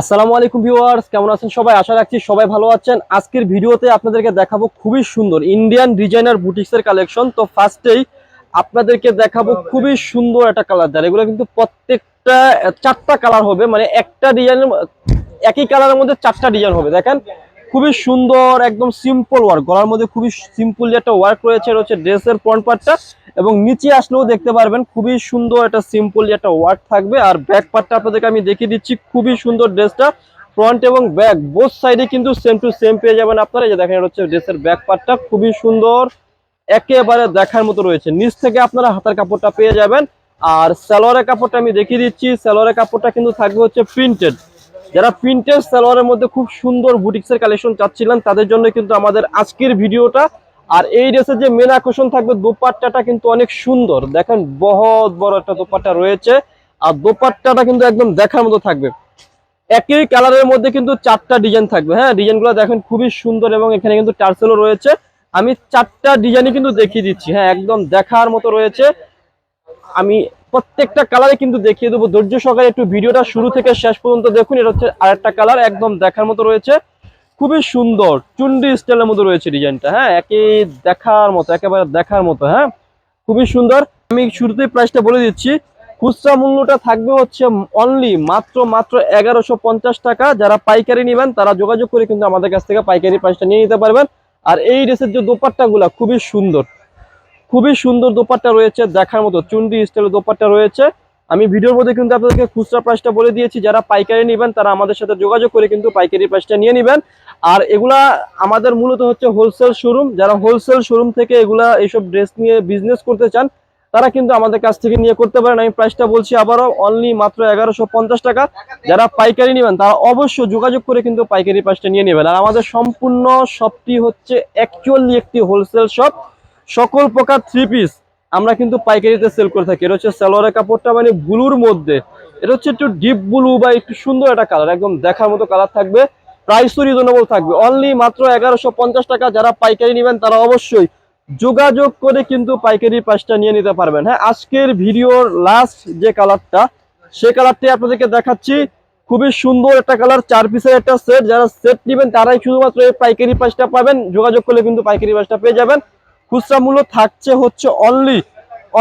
আসসালামু আলাইকুম ভিউয়ার্স, কেমন আছেন সবাই? আশা রাখছি সবাই ভালো আছেন। আজকের ভিডিওতে আপনাদেরকে দেখাবো খুবই সুন্দর ইন্ডিয়ান ডিজাইনার বুটিক্সের কালেকশন তো ফার্স্টেই আপনাদেরকে দেখাবো খুবই সুন্দর একটা কালার দেয় এগুলো কিন্তু প্রত্যেকটা, চারটা কালার হবে। মানে একটা ডিজাইনের একই কালারের মধ্যে চারটা ডিজাইন হবে। দেখেন খুবই সুন্দর, একদম সিম্পল ওয়ার্ক গলার মধ্যে খুবই সিম্পল যে একটা ওয়ার্ক রয়েছে হচ্ছে ড্রেসের ফ্রন্ট পার্টটা এবং নিচে আসলেও দেখতে পারবেন, খুবই সুন্দর একটা সিম্পল যে একটা ওয়ার্ক থাকবে। আর ব্যাক পার্টটা আপনাদেরকে আমি দেখিয়ে দিচ্ছি, খুবই সুন্দর ড্রেসটা ফ্রন্ট এবং ব্যাক বোথ সাইডে কিন্তু সেম টু সেম পেয়ে যাবেন আপনারা। যে দেখেন হচ্ছে ড্রেসের ব্যাক পার্টটা খুবই সুন্দর, একেবারে দেখার মতো রয়েছে। নিচ থেকে আপনারা হাতার কাপড়টা পেয়ে যাবেন। আর সালোয়ারের কাপড়টা আমি দেখিয়ে দিচ্ছি, সালোয়ারের কাপড়টা কিন্তু থাকবে হচ্ছে প্রিন্টেড যারা প্রিন্টেড সালোয়ারের মধ্যে খুব সুন্দর বুটিক্সের কালেকশন চাচ্ছিলেন, তাদের জন্য কিন্তু আমাদের আজকের ভিডিওটা। আর এই ড্রেসের যে মেন আকর্ষণ থাকবে, দোপাট্টাটা কিন্তু অনেক সুন্দর। দেখেন, বহুত বড় একটা দোপাট্টা রয়েছে। আর দোপাট্টাটা কিন্তু একদম দেখার মতো থাকবে। একই কালারের মধ্যে কিন্তু চারটা ডিজাইন থাকবে। হ্যাঁ ডিজাইনগুলো দেখেন খুবই সুন্দর এবং এখানে কিন্তু টার্সেলও রয়েছে। আমি চারটা ডিজাইনই কিন্তু দেখিয়ে দিচ্ছি। হ্যাঁ একদম দেখার মতো রয়েছে। আমি প্রত্যেকটা কালারে কিন্তু দেখিয়ে দেবো। ধৈর্য সহকারে একটু ভিডিওটা শুরু থেকে শেষ পর্যন্ত দেখুন, এটা হচ্ছে আরেকটা কালার একদম দেখার মতো রয়েছে। খুবই সুন্দর, চুন্ডি স্টাইলের মতো রয়েছে ডিজাইনটা হ্যাঁ একই দেখার মতো, একেবারে দেখার মতো হ্যাঁ খুবই সুন্দর। আমি শুরুতেই প্রাইসটা বলে দিচ্ছি, খুচরা মূল্যটা থাকবে হচ্ছে অনলি মাত্র মাত্র এগারোশো পঞ্চাশ টাকা। যারা পাইকারি নেবেন, তারা যোগাযোগ করে কিন্তু আমাদের কাছ থেকে পাইকারি প্রাইসটা নিয়ে নিতে পারবেন। আর এই ড্রেসের যে দোপাট্টাগুলা, খুবই সুন্দর খুবই সুন্দর দোপাট্টা রয়েছে, দেখার মতো চুন্ডি স্টাইলের দোপাট্টা রয়েছে। আমি ভিডিওর মধ্যে কিন্তু আপনাদেরকে খুচরা প্রাইসটা বলে দিয়েছি, যারা পাইকারি নেবেন তারা আমাদের সাথে যোগাযোগ করে কিন্তু পাইকারি প্রাইসটা নিয়ে নেবেন। আর এগুলা আমাদের মূলত হচ্ছে হোলসেল শোরুম যারা হোলসেল শোরুম থেকে এগুলা এইসব ড্রেস নিয়ে বিজনেস করতে চান, তারা কিন্তু আমাদের কাছ থেকে নিয়ে করতে পারেন। আমি প্রাইসটা বলছি আবারও অনলি মাত্র এগারোশো পঞ্চাশ টাকা। যারা পাইকারি নেবেন, তারা অবশ্যই যোগাযোগ করে কিন্তু পাইকারি প্রাইসটা নিয়ে নেবেন। আর আমাদের সম্পূর্ণ শপটি হচ্ছে অ্যাকচুয়ালি একটি হোলসেল শপ সকল প্রকার থ্রি পিস আমরা কিন্তু পাইকারিতে সেল করে থাকি। এটা হচ্ছে সালোয়ারের কাপড়টা মানে ব্লুর মধ্যে। এটা হচ্ছে একটু ডিপ ব্লু বা একটু সুন্দর একটা কালার একদম দেখার মতো কালার থাকবে। প্রাইসও রিজনেবল থাকবে। অনলি মাত্র এগারোশো পঞ্চাশ টাকা যারা পাইকারি নেবেন, তারা অবশ্যই যোগাযোগ করে কিন্তু পাইকারি প্রাইসটা নিয়ে নিতে পারবেন। হ্যাঁ আজকের ভিডিওর লাস্ট যে কালারটা সে কালারটি আপনাদেরকে দেখাচ্ছি। খুবই সুন্দর একটা কালার চার পিসের একটা সেট যারা সেট নেবেন, তারাই শুধুমাত্র এই পাইকারি প্রাইসটা পাবেন। যোগাযোগ করলে কিন্তু পাইকারি প্রাইসটা পেয়ে যাবেন। খুচরা মূল্য থাকছে হচ্ছে অনলি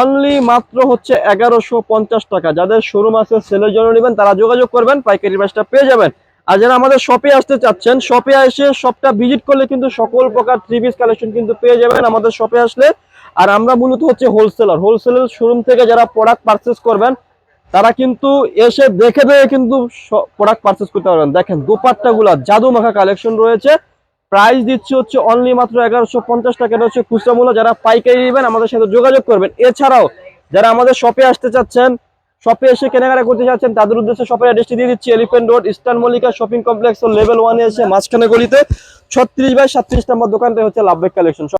অনলি মাত্র হচ্ছে এগারোশো পঞ্চাশ টাকা। যাদের শোরুম আছে সেলের জন্য নেবেন, তারা যোগাযোগ করবেন, পাইকারি প্রাইসটা পেয়ে যাবেন। আর যারা আমাদের শপে আসতে চাচ্ছেন শপে এসে শপটা ভিজিট করলে কিন্তু সকল প্রকার থ্রি পিস কালেকশন কিন্তু পেয়ে যাবেন আমাদের শপে আসলে। আর আমরা মূলত হচ্ছে হোলসেলার হোলসেলের শোরুম থেকে যারা প্রোডাক্ট পারচেস করবেন, তারা কিন্তু এসে দেখে দেখে কিন্তু প্রোডাক্ট পারচেস করতে পারবেন। দেখেন দোপাট্টা গুলা জাদু মাখা কালেকশন রয়েছে। প্রাইস দিচ্ছি হচ্ছে অনলি মাত্র এগারোশো পঞ্চাশ টাকা। এটা হচ্ছে খুচরা মূল্য। যারা পাইকারি নেবেন, আমাদের সাথে যোগাযোগ করবেন। এছাড়াও, যারা আমাদের শপে আসতে চাচ্ছেন শপে এসে কেনাকাটা করতে চাচ্ছেন, তাদের উদ্দেশ্যে শপের অ্যাড্রেসটি দিয়ে দিচ্ছি। Elephant road eastern Mallika shopping complex level ওয়ানে এসে মাঝখানে গলিতে ছত্রিশ বাই সাতত্রিশ নম্বর দোকানটা হচ্ছে লাভবেক কালেকশন